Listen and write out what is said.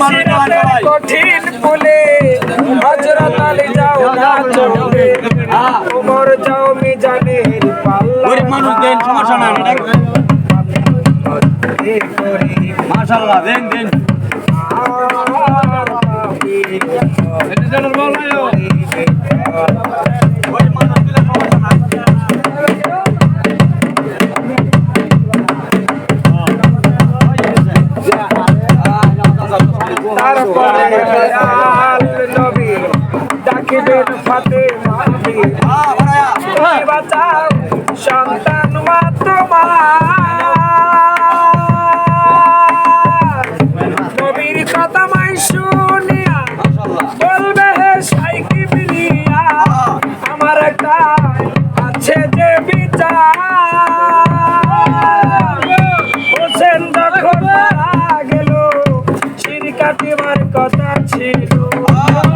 কঠিন বলে হজরত আলি যাও না চলে হ্যাঁ। ওমর যাও মিজানের পাল্লা। গরিব মানুষ দেন সমস্যা মাশাআল্লাহ দেন দেন। সেটা জানার বলায় তারপরে আল নবী ডাকিবেন তুমি বাঁচাও সন্তান মা তোমার নবীর কথা মাই শুনিয়া বলবে হে আমার একটা কথা ছিল।